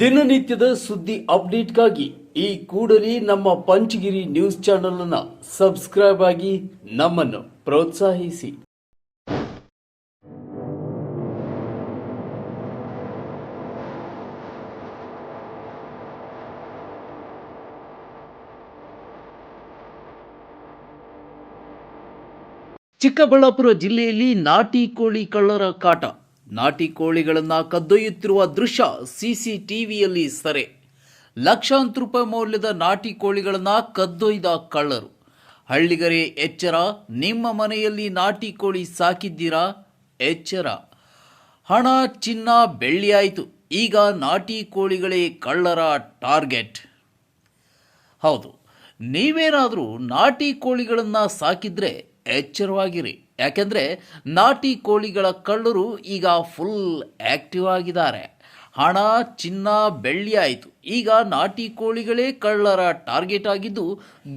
ದಿನನಿತ್ಯದ ಸುದ್ದಿ ಅಪ್ಡೇಟ್ಗಾಗಿ ಈ ಕೂಡಲೇ ನಮ್ಮ ಪಂಚಗಿರಿ ನ್ಯೂಸ್ ಚಾನೆಲ್ ಅನ್ನು ಸಬ್ಸ್ಕ್ರೈಬ್ ಆಗಿ ನಮ್ಮನ್ನು ಪ್ರೋತ್ಸಾಹಿಸಿ. ಚಿಕ್ಕಬಳ್ಳಾಪುರ ಜಿಲ್ಲೆಯಲ್ಲಿ ನಾಟಿ ಕೋಳಿ ಕಳ್ಳರ ಕಾಟ. ನಾಟಿ ಕೋಳಿಗಳನ್ನು ಕದ್ದೊಯ್ಯುತ್ತಿರುವ ದೃಶ್ಯ ಸಿಸಿಟಿವಿಯಲ್ಲಿ ಸರೆ. ಲಕ್ಷಾಂತರ ರೂಪಾಯಿ ಮೌಲ್ಯದ ನಾಟಿ ಕೋಳಿಗಳನ್ನು ಕದ್ದೊಯ್ದ ಕಳ್ಳರು. ಹಳ್ಳಿಗರೇ, ಎಚ್ಚರ. ನಿಮ್ಮ ಮನೆಯಲ್ಲಿ ನಾಟಿ ಕೋಳಿ ಸಾಕಿದ್ದೀರಾ? ಎಚ್ಚರ. ಹಣ, ಚಿನ್ನ ಬೆಳ್ಳಿಯಾಯಿತು ಈಗ ನಾಟಿ ಕೋಳಿಗಳೇ ಕಳ್ಳರ ಟಾರ್ಗೆಟ್. ಹೌದು, ನೀವೇನಾದರೂ ನಾಟಿ ಕೋಳಿಗಳನ್ನು ಸಾಕಿದ್ರೆ ಎಚ್ಚರವಾಗಿರಿ. ಯಾಕೆಂದರೆ ನಾಟಿ ಕೋಳಿಗಳ ಕಳ್ಳರು ಈಗ ಫುಲ್ ಆ್ಯಕ್ಟಿವ್ ಆಗಿದ್ದಾರೆ. ಹಣ, ಚಿನ್ನ, ಬೆಳ್ಳಿ ಆಯಿತು. ಈಗ ನಾಟಿ ಕೋಳಿಗಳೇ ಕಳ್ಳರ ಟಾರ್ಗೆಟ್ ಆಗಿದ್ದು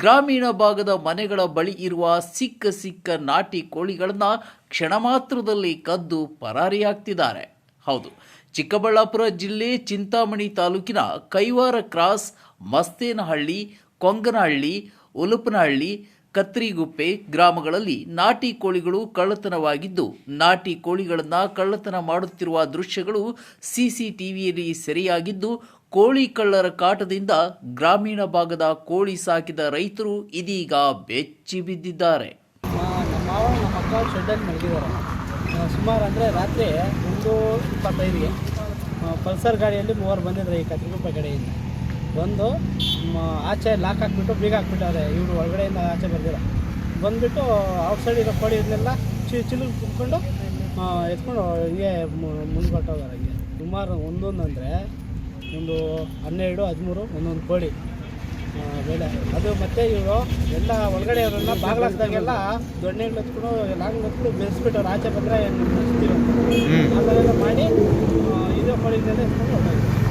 ಗ್ರಾಮೀಣ ಭಾಗದ ಮನೆಗಳ ಬಳಿ ಇರುವ ಸಿಕ್ಕ ಸಿಕ್ಕ ನಾಟಿ ಕೋಳಿಗಳನ್ನು ಕ್ಷಣ ಮಾತ್ರದಲ್ಲಿ ಕದ್ದು ಪರಾರಿಯಾಗ್ತಿದ್ದಾರೆ. ಹೌದು, ಚಿಕ್ಕಬಳ್ಳಾಪುರ ಜಿಲ್ಲೆ ಚಿಂತಾಮಣಿ ತಾಲೂಕಿನ ಕೈವಾರ ಕ್ರಾಸ್ ಮಸ್ತೇನಹಳ್ಳಿ, ಕೊಂಗನಹಳ್ಳಿ, ಉಲುಪನಹಳ್ಳಿ ಕತ್ರಿಗುಪ್ಪೆ ಗ್ರಾಮಗಳಲ್ಲಿ ನಾಟಿ ಕೋಳಿಗಳು ಕಳ್ಳತನವಾಗಿದ್ದು, ನಾಟಿ ಕೋಳಿಗಳನ್ನು ಕಳ್ಳತನ ಮಾಡುತ್ತಿರುವ ದೃಶ್ಯಗಳು ಸಿಸಿಟಿವಿಯಲ್ಲಿ ಸೆರೆಯಾಗಿದ್ದು, ಕೋಳಿ ಕಳ್ಳರ ಕಾಟದಿಂದ ಗ್ರಾಮೀಣ ಭಾಗದ ಕೋಳಿ ಸಾಕಿದ ರೈತರು ಇದೀಗ ಬೆಚ್ಚಿ ಬಿದ್ದಿದ್ದಾರೆ. ಸುಮಾರು ಅಂದರೆ ರಾತ್ರಿ ಒಂದು ಇಪ್ಪತ್ತೈದಿಗೆ ಪಲ್ಸರ್ ಗಾಡಿಯಲ್ಲಿ ಮೂವರು ಬಂದಿದ್ದಾರೆ ಈ ಕತ್ರಿಗುಪ್ಪೆ ಕಡೆಯಿಂದ. ಬಂದು ಆಚೆ ಲಾಕ್ ಹಾಕ್ಬಿಟ್ಟು ಬೀಗ ಹಾಕ್ಬಿಟ್ಟವ್ರೆ ಇವರು ಒಳಗಡೆಯಿಂದ ಆಚೆ ಬರ್ದಿಲ್ಲ. ಬಂದುಬಿಟ್ಟು ಔಟ್ ಸೈಡ್ ಇರೋ ಕೋಳಿಯನ್ನೆಲ್ಲ ಚಿ ಚಿಲ್ಲು ಕುತ್ಕೊಂಡು ಎತ್ಕೊಂಡು ಹಿಂಗೆ ಮುಂದ್ಕೊಟ್ಟೋಗಾರೆ ಹಿಂಗೆ. ಸುಮಾರು ಒಂದೊಂದು ಅಂದರೆ ಒಂದು ಹನ್ನೆರಡು ಹದಿಮೂರು ಒಂದೊಂದು ಕೋಳಿ ಬೆಳೆ. ಅದು ಮತ್ತು ಇವರು ಎಲ್ಲ ಒಳಗಡೆ ಅವರೆಲ್ಲ ಬಾಗ್ಲಾಕ್ದಾಗೆಲ್ಲ ದೊಣ್ಣೆಗಳು ಎತ್ಕೊಂಡು ಲಾಂಗ್ ಎತ್ಕೊಂಡು ಬೆಳೆಸ್ಬಿಟ್ಟವ್ರು. ಆಚೆ ಬಂದರೆ ಮಾಡಿ ಆ, ಇದೇ ಕೋಳಿನೆಲ್ಲ ಎತ್ಕೊಂಡು ಹೊರ್ಟೋಗಿದ್ರು.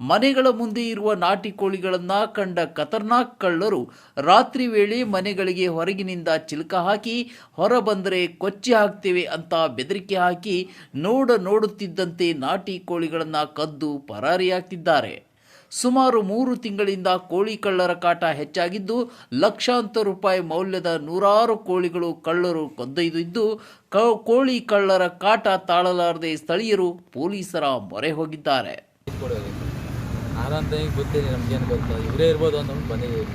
ಮನೆಗಳ ಮುಂದೆ ಇರುವ ನಾಟಿ ಕೋಳಿಗಳನ್ನು ಕಂಡ ಖತರ್ನಾಕ್ ಕಳ್ಳರು ರಾತ್ರಿ ವೇಳೆ ಮನೆಗಳಿಗೆ ಹೊರಗಿನಿಂದ ಚಿಲಕ ಹಾಕಿ ಹೊರ ಬಂದರೆ ಕೊಚ್ಚಿ ಹಾಕ್ತೇವೆ ಅಂತ ಬೆದರಿಕೆ ಹಾಕಿ ನೋಡ ನೋಡುತ್ತಿದ್ದಂತೆ ನಾಟಿ ಕೋಳಿಗಳನ್ನು ಕದ್ದು ಪರಾರಿಯಾಗ್ತಿದ್ದಾರೆ. ಸುಮಾರು ಮೂರು ತಿಂಗಳಿಂದ ಕೋಳಿ ಕಳ್ಳರ ಕಾಟ ಹೆಚ್ಚಾಗಿದ್ದು, ಲಕ್ಷಾಂತರ ರೂಪಾಯಿ ಮೌಲ್ಯದ ನೂರಾರು ಕೋಳಿಗಳು ಕಳ್ಳರು ಕದ್ದೊಯ್ದಿದ್ದು, ಕ- ಕೋಳಿ ಕಳ್ಳರ ಕಾಟ ತಾಳಲಾರದೆ ಸ್ಥಳೀಯರು ಪೊಲೀಸರ ಮೊರೆ ಹೋಗಿದ್ದಾರೆ. ಕೊಡೋದು ಗೊತ್ತಿಲ್ಲ ನಮ್ಗೆ ಏನು ನಮ್ಗೇನು ಗೊತ್ತು? ಇವರೇ ಇರ್ಬೋದು ಅಂತ ಬಂದಿದ್ದೀವಿ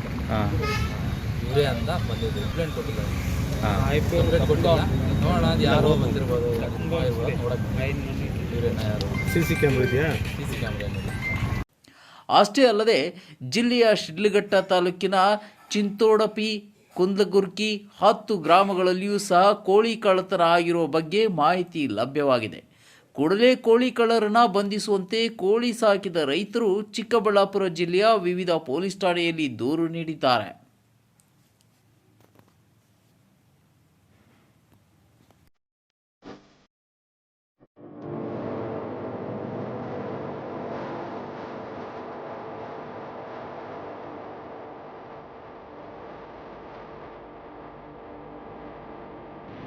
ಇವರೇ ಅಂತ ಬಂದಿದ್ದೀವಿ. ಕಂಪ್ಲೇಂಟ್ ಕೊಟ್ಟಿಲ್ಲ. ಕಂಪ್ಲೇಂಟ್ ಕೊಟ್ಟು ನೋಡೋಣ ಅದು ಯಾರೋ ಬಂದಿರ್ಬೋದು. ಇರ್ಬೋದು. ನೋಡಕ್ಕೆ ಇವರೇನ ಯಾರು. ಸಿ ಸಿ ಕ್ಯಾಮ್ರಾ ಇದೆಯಾ? ಸಿ ಸಿ ಕ್ಯಾಮ್ರಾ ಏನಿಲ್ಲ ಅಷ್ಟೇ ಅಲ್ಲದೆ ಜಿಲ್ಲೆಯ ಶಿಡ್ಲಘಟ್ಟ ತಾಲೂಕಿನ ಚಿಂತೋಡಪಿ ಕುಂದಗುರ್ಕಿ ಹತ್ತು ಗ್ರಾಮಗಳಲ್ಲಿಯೂ ಸಹ ಕೋಳಿ ಕಳ್ಳತನ ಆಗಿರುವ ಬಗ್ಗೆ ಮಾಹಿತಿ ಲಭ್ಯವಾಗಿದೆ. ಕೂಡಲೇ ಕೋಳಿ ಕಳ್ಳರನ್ನ ಬಂಧಿಸುವಂತೆ ಕೋಳಿ ಸಾಕಿದ ರೈತರು ಚಿಕ್ಕಬಳ್ಳಾಪುರ ಜಿಲ್ಲೆಯ ವಿವಿಧ ಪೊಲೀಸ್ ಠಾಣೆಯಲ್ಲಿ ದೂರು ನೀಡಿದ್ದಾರೆ.